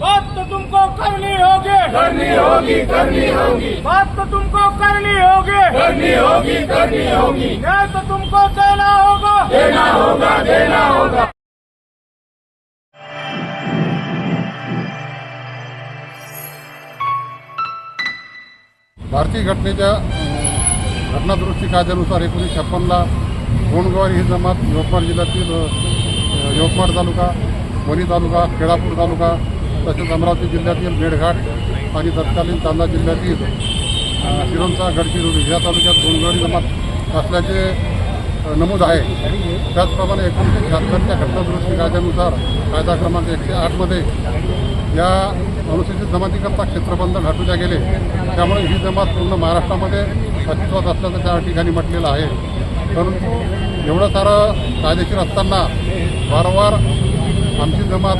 बात तो तुमको करनी होगी। करनी होगी करनी होगी। बात तो तुमको करनी होगी। करनी होगी करनी होगी। न्याय तो तुमको देना होगा। देना होगा देना होगा। भारतीय घटनेच्या घटनादुरुस्ती कायद्यानुसार एकोणीसशे छप्पनला गोंडगवारी ही जमात यवतमाळ जिल्ह्यातील यवतमाळ तालुका वणी तालुका केळापूर तालुका तसेच अमरावती जिल्ह्यातील मेळघाट आणि तत्कालीन चांदा जिल्ह्यातील शिरोंचा गडचिरोली या तालुक्यात गोंधळी जमात असल्याचे नमूद आहे. त्याचप्रमाणे एकोणीसशे शहात्तरच्या घटनादुरुस्ती कायद्यानुसार कायदा क्रमांक एकशे आठमध्ये या अनुसूचित जमातीकरता क्षेत्रबंध घाटूच्या गेले. त्यामुळे ही जमात पूर्ण महाराष्ट्रामध्ये अस्तित्वात असल्याचं त्या ठिकाणी म्हटलेलं आहे. परंतु एवढं सारं कायदेशीर असताना वारंवार आमची जमात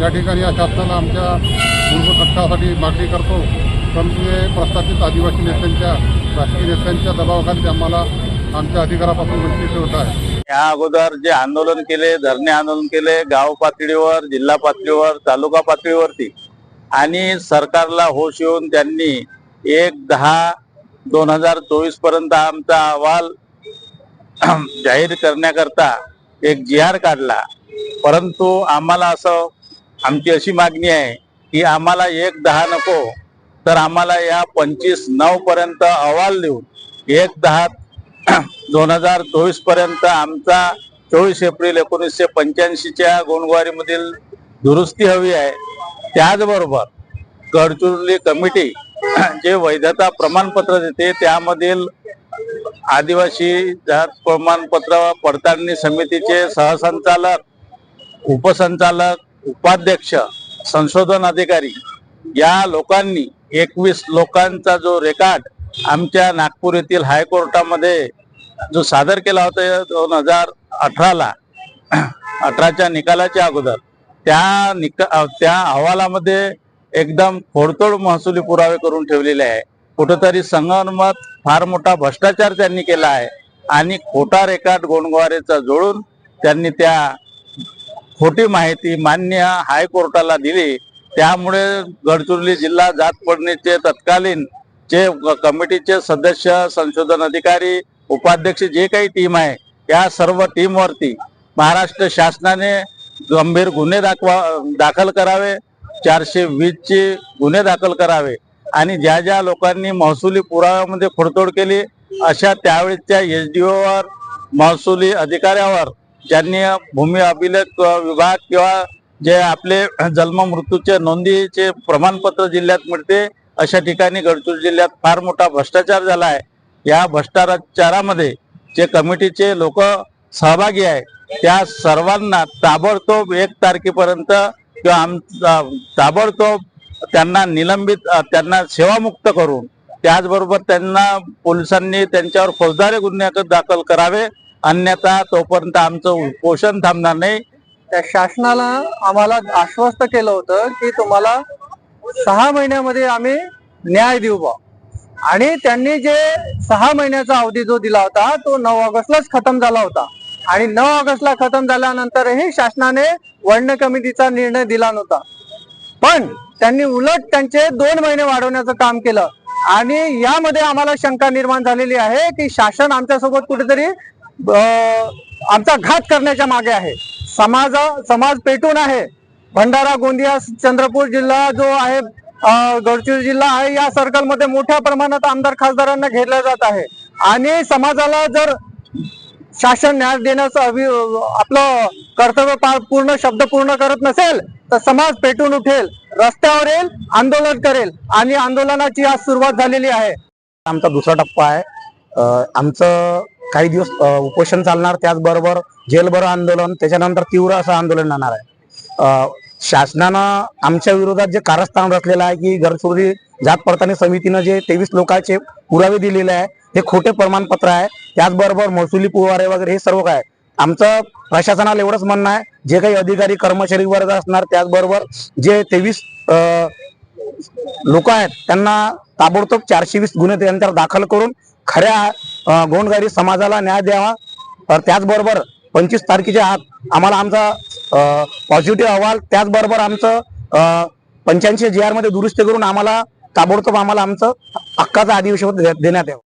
या ठिकाणी या शासनाला आमच्या मूलभूत हक्कासाठी मागणी करतो. परंतु हे प्रस्थापित आदिवासी नेत्यांच्या राजकीय नेत्यांच्या दबावाखाली आम्हाला आमच्या अधिकारापासून वंचित होत आहे. या अगोदर जे आंदोलन केले धरणे आंदोलन केले गाव पातळीवर जिल्हा पातळीवर तालुका पातळीवरती आणि सरकारला होश येऊन त्यांनी एक दहा दोन हजार चोवीसपर्यंत आमचा अहवाल जाहीर करण्याकरता एक जी आर काढला. परंतु आम्हाला असं आमची अशी मागणी आहे की आम्हाला एक दहा नको तर आम्हाला या पंचवीस नऊ पर्यंत अहवाल देऊन एक दहा दोन हजार चोवीसपर्यंत आमचा चोवीस एप्रिल एकोणीसशे पंच्याऐंशीच्या गोंडवारीमधील दुरुस्ती हवी आहे. त्याचबरोबर गडचिरोली कमिटी जे वैधता प्रमाणपत्र देते त्यामधील आदिवासी जात प्रमाणपत्र पडताळणी समितीचे सहसंचालक उपसंचालक उपाध्यक्ष संशोधन अधिकारी या लोकांनी एकवीस लोकांचा जो रेकॉर्ड आमच्या नागपूर येथील हायकोर्टामध्ये जो सादर केला होता दोन हजार अठराला अठराच्या निकालाच्या अगोदर त्या निका त्या अहवालामध्ये एकदम खोडतोड महसुली पुरावे करून ठेवलेले आहे. कुठंतरी संगनमत फार मोठा भ्रष्टाचार त्यांनी केला आहे आणि खोटा रेकॉर्ड गोंडगवारेचा जोडून त्यांनी त्या खोटी माहिती मान्य हायकोर्टाला दिली. त्यामुळे गडचिरोली जिल्हा जात पडणीचे तत्कालीन जे कमिटीचे सदस्य संशोधन अधिकारी उपाध्यक्ष जे काही टीम आहे या सर्व टीमवरती महाराष्ट्र शासनाने गंभीर गुन्हे दाखवा दाखल करावे. चारशे वीसचे गुन्हे दाखल करावे. आणि ज्या ज्या लोकांनी महसुली पुराव्यामध्ये खोडतोड केली अशा त्यावेळेसच्या एस डी ओवर महसुली अधिकाऱ्यावर ज्यांनी भूमी अभिलेख विभाग किंवा जे आपले जन्म मृत्यूचे नोंदीचे प्रमाणपत्र जिल्ह्यात मिळते अशा ठिकाणी गडचिरोली जिल्ह्यात फार मोठा भ्रष्टाचार झाला आहे. या भ्रष्टाचारामध्ये जे कमिटीचे लोक सहभागी आहे त्या सर्वांना ताबडतोब एक तारखेपर्यंत किंवा आम ताबडतोब त्यांना निलंबित त्यांना सेवामुक्त करून त्याचबरोबर त्यांना पोलिसांनी त्यांच्यावर फौजदारी गुन्हे दाखल करावे अन्यथा तोपर्यंत आमचं उपोषण थांबणार नाही. त्या शासनाला आम्हाला आश्वस्त केलं होतं की तुम्हाला सहा महिन्यामध्ये आम्ही न्याय देऊ बा आणि त्यांनी जे सहा महिन्याचा अवधी जो दिला होता तो नऊ ऑगस्टलाच खतम झाला होता. आणि नऊ ऑगस्टला खतम झाल्यानंतरही शासनाने वर्ण कमिटीचा निर्णय दिला नव्हता. पण त्यांनी उलट त्यांचे दोन महिने वाढवण्याचं काम केलं. आणि यामध्ये आम्हाला शंका निर्माण झालेली आहे की शासन आमच्यासोबत कुठेतरी आमचा घात करण्याच्या मागे आहे. समाज समाज पेटून आहे. भंडारा गोंदिया चंद्रपूर जिल्हा जो आहे गडचिरोली जिल्हा आहे या सर्कलमध्ये मोठ्या प्रमाणात आमदार खासदारांना घेरलं जात आहे. आणि समाजाला जर शासन न्याय देण्याचं अभि आपलं कर्तव्य पूर्ण शब्द पूर्ण करत नसेल तर समाज पेटून उठेल रस्त्यावर येईल आंदोलन करेल आणि आंदोलनाची आज सुरुवात झालेली आहे. आमचा दुसरा टप्पा आहे. आमचं काही दिवस उपोषण चालणार त्याचबरोबर जेलभर आंदोलन त्याच्यानंतर तीव्र असं आंदोलन राहणार आहे. शासनानं आमच्या विरोधात जे कारस्थान रचलेलं आहे की गडचिरोली जात पडताळणी समितीनं जे तेवीस लोकांचे पुरावे दिलेले आहे हे खोटे प्रमाणपत्र आहे. त्याचबरोबर महसुली पुवारे वगैरे हे सर्व काय आमचं प्रशासनाला एवढंच म्हणणं आहे जे काही अधिकारी कर्मचारी वर्ग असणार त्याचबरोबर जे तेवीस लोक आहेत त्यांना ताबडतोब चारशे वीस गुन्हे त्यांच्यावर दाखल करून खऱ्या गोंडगारी समाजाला न्याय द्यावा. तर त्याचबरोबर पंचवीस तारखेच्या आत आम्हाला आमचा पॉझिटिव्ह अहवाल त्याचबरोबर आमचं पंच्याऐंशी जी आरमध्ये दुरुस्ती करून आम्हाला ताबडतोब आम्हाला आमचं हक्काचं अधिवेशन देण्यात यावं.